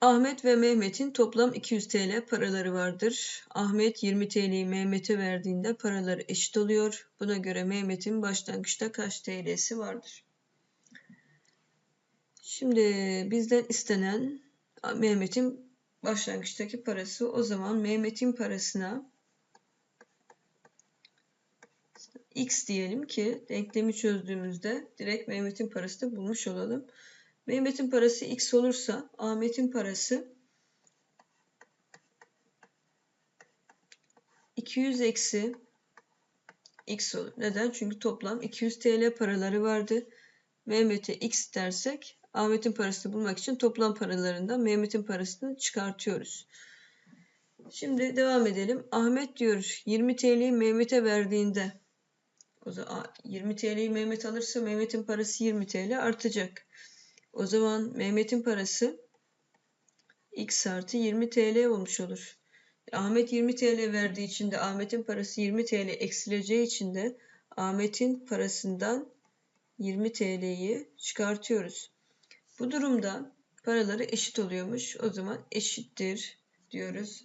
Ahmet ve Mehmet'in toplam 200 TL paraları vardır. Ahmet 20 TL'yi Mehmet'e verdiğinde paraları eşit oluyor. Buna göre Mehmet'in başlangıçta kaç TL'si vardır? Şimdi bizden istenen Mehmet'in başlangıçtaki parası. O zaman Mehmet'in parasına x diyelim ki denklemi çözdüğümüzde direkt Mehmet'in parasını bulmuş olalım. Mehmet'in parası x olursa Ahmet'in parası 200 eksi x olur. Neden? Çünkü toplam 200 TL paraları vardı. Mehmet'e x dersek Ahmet'in parasını bulmak için toplam paralarından Mehmet'in parasını çıkartıyoruz. Şimdi devam edelim. Ahmet diyor 20 TL'yi Mehmet'e verdiğinde o zaman 20 TL'yi Mehmet alırsa Mehmet'in parası 20 TL artacak. O zaman Mehmet'in parası x artı 20 TL olmuş olur. Ahmet 20 TL verdiği için de Ahmet'in parası 20 TL eksileceği için de Ahmet'in parasından 20 TL'yi çıkartıyoruz. Bu durumda paraları eşit oluyormuş. O zaman eşittir diyoruz.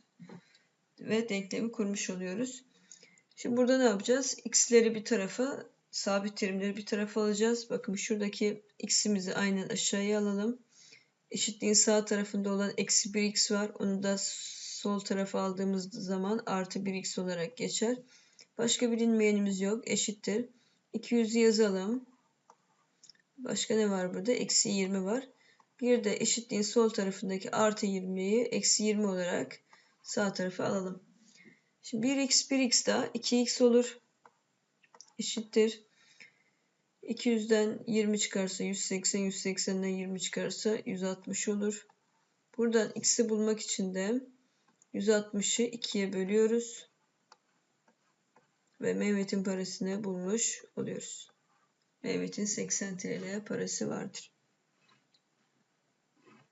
Ve denklemi kurmuş oluyoruz. Şimdi burada ne yapacağız? X'leri bir tarafa, sabit terimleri bir tarafa alacağız. Bakın şuradaki x'imizi aynen aşağıya alalım. Eşitliğin sağ tarafında olan eksi 1x var. Onu da sol tarafa aldığımız zaman artı 1x olarak geçer. Başka bilinmeyenimiz yok. Eşittir. 200'ü yazalım. Başka ne var burada? Eksi 20 var. Bir de eşitliğin sol tarafındaki artı 20'yi eksi 20 olarak sağ tarafa alalım. Şimdi 1x 1x daha 2x olur. Eşittir. 200'den 20 çıkarsa 180, 180'den 20 çıkarsa 160 olur. Buradan x'i bulmak için de 160'ı 2'ye bölüyoruz. Ve Mehmet'in parasını bulmuş oluyoruz. Mehmet'in 80 TL parası vardır.